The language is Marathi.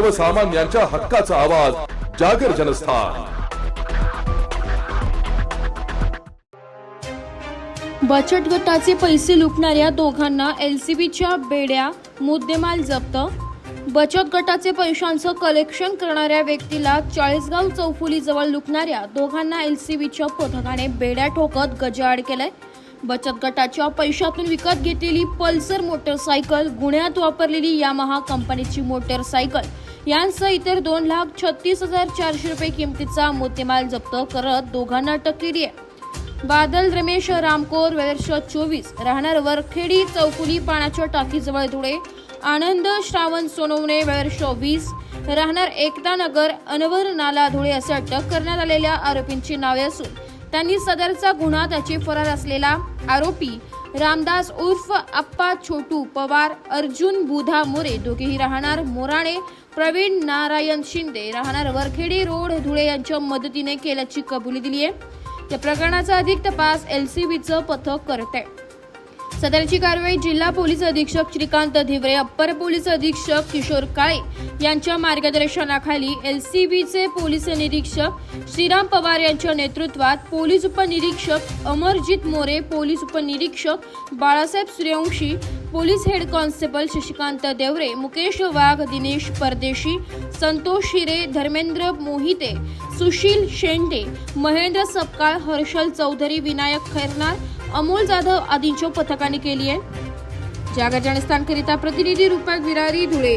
सर्वसामान्यांच्या हक्काचा आवाज जागर जनस्थान. बचत गटाचे पैसे लुटणाऱ्या दोघांना एलसीबीच्या बेड्या मुद्देमाल जप्त. बचत गटाचे पैशांचं कलेक्शन करणाऱ्या व्यक्तीला चाळीसगाव चौफुलीजवळ लुटणाऱ्या दोघांना एलसीबीच्या पथकाने बेड्या ठोकत गजाआड केलंय. बचत गटाच्या पैशातून विकत घेतलेली पल्सर मोटरसायकल गुन्ह्यात वापरलेली यामाहा कंपनीची मोटरसायकल. यांसह इतर दोन लाख छत्तीस हजार चारशे रुपये किमतीचा मुद्देमाल जप्त करत दोघांना अटक केली आहे बादल रमेश रामकोर वर्ष चोवीस. राहणार वरखेडी चौकुली पाण्याच्या टाकीजवळ धुळे. आनंद श्रावण सोनवणे वर्ष वीस. राहणार एकता नगर अनवर नाला धुळे असे अटक करण्यात आलेल्या आरोपींची नावे असून त्यांनी सदरचा गुन्हा त्याचे फरार असलेला आरोपी रामदास उर्फ अप्पा छोटू पवार अर्जुन बुधा मोरे दोघेही राहणार मोराणे. प्रवीण नारायण शिंदे राहणार वरखेडी रोड धुळे यांच्या मदतीने केल्याची कबुली दिली आहे या प्रकरणाचा अधिक तपास एलसीबीचं पथक करत आहे सदरची कारवाई जिल्हा पोलीस अधीक्षक श्रीकांत धिवरे अप्पर पोलीस अधीक्षक किशोर काळे यांच्या मार्गदर्शनाखाली एल सी बीचे पोलीस निरीक्षक श्रीराम पवार यांच्या नेतृत्वात पोलीस उपनिरीक्षक अमरजित मोरे पोलीस उपनिरीक्षक Balasaheb Suryavanshi police head constable Shashikant Deore Mukesh Wagh Dinesh Pardeshi Santosh Shire Dharmendra Mohite Sushil शेंडे महेंद्र सपकाळ हर्षल चौधरी विनायक खैरनार अमोल जाधव आदींच्या पथकाने केली आहे. जागा जनस्थानकरिता प्रतिनिधी रुपक विरारी धुळे.